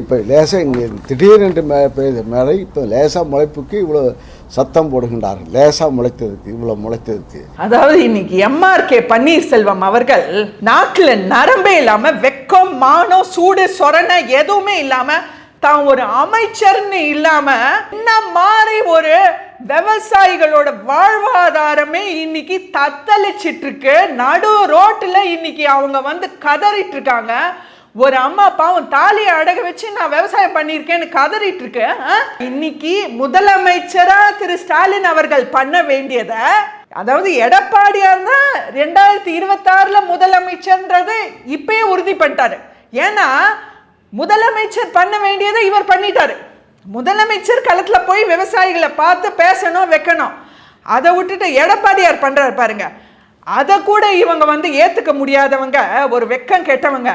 இப்போ லேசாக இங்கே திடீரென்று மே பெய்த மழை இப்போ லேசாக முளைப்புக்கு இவ்வளோ சத்தம் போடுகின்றார்கள் லேசாக முளைத்ததுக்கு இவ்வளோ முளைத்ததுக்கு. அதாவது இன்னைக்கு எம்ஆர்கே பன்னீர்செல்வம் அவர்கள் நாட்டில் நரம்பே இல்லாம வெக்கம் மானம் சூடு சொரணை எதுவுமே இல்லாம தான் ஒரு அமைச்சர்னு இல்லாம என்ன மாதிரி ஒரு விவசாயிகளோட வாழ்வாதாரமே இன்னைக்கு தத்தளிச்சிட்டு இருக்கு. நடு ரோட்டுல இன்னைக்கு அவங்க வந்து கதறிட்டு இருக்காங்க. ஒரு அம்மா பாவம் தாலியை அடக வச்சு நான் விவசாயம் பண்ணியிருக்கேன்னு கதறிட்டு இருக்கேன் ஆ? இன்னைக்கு முதலமைச்சரா திரு ஸ்டாலின் அவர்கள் பண்ண வேண்டியதை அதாவது எடப்பாடியார் தான் ரெண்டாயிரத்தி இருபத்தாறுல முதலமைச்சர்ன்றது இப்பயே உறுதி பண்ணிட்டாரு. ஏன்னா முதலமைச்சர் பண்ண வேண்டியதை இவர் பண்ணிட்டாரு. முதலமைச்சர் களத்தில் போய் விவசாயிகளை பார்த்து பேசணும் வைக்கணும். அதை விட்டுட்டு எடப்பாடியார் பண்ணுறாரு பாருங்க. அதை கூட இவங்க வந்து ஏற்றுக்க முடியாதவங்க ஒரு வெக்கம் கெட்டவங்க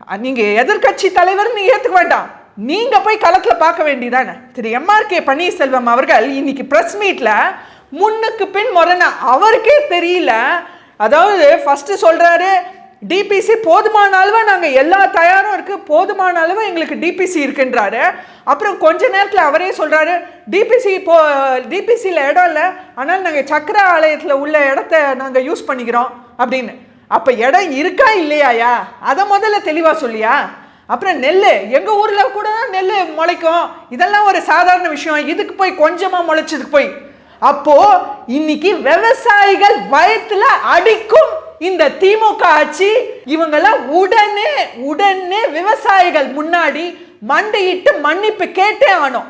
நீங்கள் நீங்க எதிர்க்கட்சி தலைவர் நீ ஏத்துக்க வேண்டாம். நீங்க போய் களத்துல பார்க்க வேண்டியதானே? திரு எம்ஆர்கே பன்னீர்செல்வம் அவர்கள் இன்னைக்கு பிரஸ் மீட்ல முன்னுக்கு பின் முரணா. அவருக்கே தெரியல. அதாவது ஃபஸ்ட்டு சொல்கிறாரு டிபிசி போதுமான அளவு நாங்கள் எல்லா தயாரும் இருக்குது போதுமான அளவு எங்களுக்கு டிபிசி இருக்குன்றாரு. அப்புறம் கொஞ்ச நேரத்தில் அவரே சொல்கிறாரு டிபிசி போ டிபிசியில் இடம் இல்லை ஆனால் நாங்கள் சக்கர ஆலயத்தில் உள்ள இடத்த நாங்கள் யூஸ் பண்ணிக்கிறோம் அப்படின்னு. அப்போ இடம் இருக்கா இல்லையாயா? அதை முதல்ல தெளிவாக சொல்லியா? அப்புறம் நெல் எங்கள் ஊரில் கூட தான் நெல் முளைக்கும். இதெல்லாம் ஒரு சாதாரண விஷயம். இதுக்கு போய் கொஞ்சமாக முளைச்சதுக்கு போய். அப்போ இன்னைக்கு விவசாயிகள் வயத்துல அடிக்கும் இந்த திமுக ஆட்சி இவங்கெல்லாம் உடனே உடனே விவசாயிகள் முன்னாடி மண்டையிட்டு மன்னிப்பு கேட்டே ஆனோம்